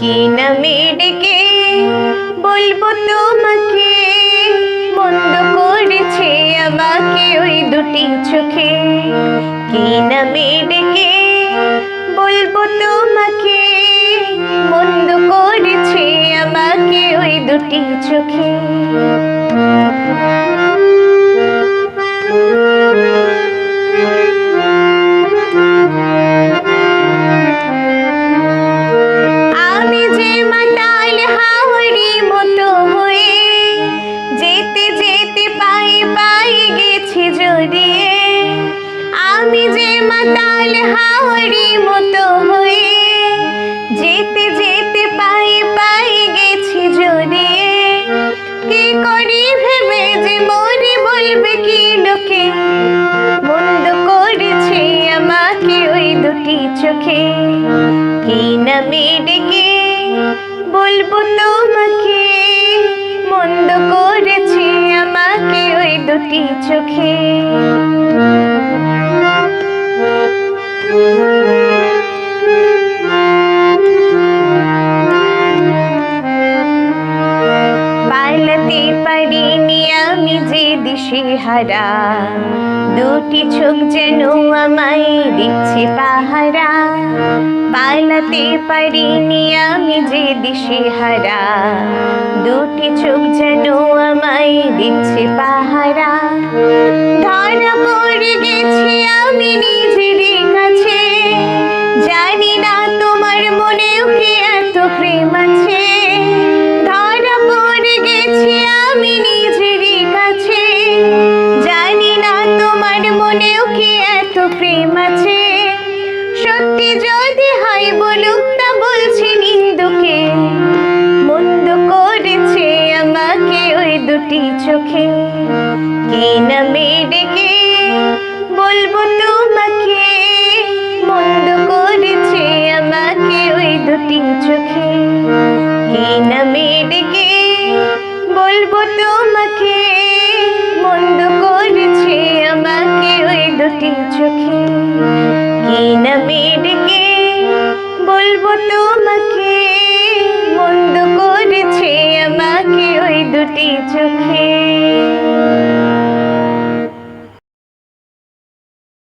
কি নামে ডেকে বলব তোমাকে মন্দ করেছে আমাকে ওই দুটি চোখে। কি নামে ডেকে বলব তোমাকে মন্দ করেছে আমাকে ওই দুটি চোখে। জড়িয়ে আমি যে মাতাল হাওড়ি মতো হয়ে যেতে যেতে পাই পাই গেছি জড়িয়ে কি করি ভেবে যে মরে বলবে কি লোকে? মন্দ করেছে আমাকে ওই দুটি চোখে। কি নামে ডেকে বলব তোমাকে? চোখে। পালাতে পারিনি আমি যে দিশে হারা, দুটি চোখ যেন আমায় দিচ্ছে পাহারা। পালাতে পারিনি আমি যে দিশে হারা, দুটি চোখ যেন আমায় দিচ্ছে পাহারা। কি এত প্রেম আছে, সত্যি যদি হয় বলুক না বলছি নিন্দুকে। মন্দ করেছে আমাকে ওই দুটি চোখে। কি নামে ডেকে বলব তোমাকে? মন্দ করেছে আমাকে ওই দুটি চোখে। দুটি চোখে কি নামে ডেকে বলব তোমাকে? মন্দ করেছে আমাকে ওই দুটি চোখে।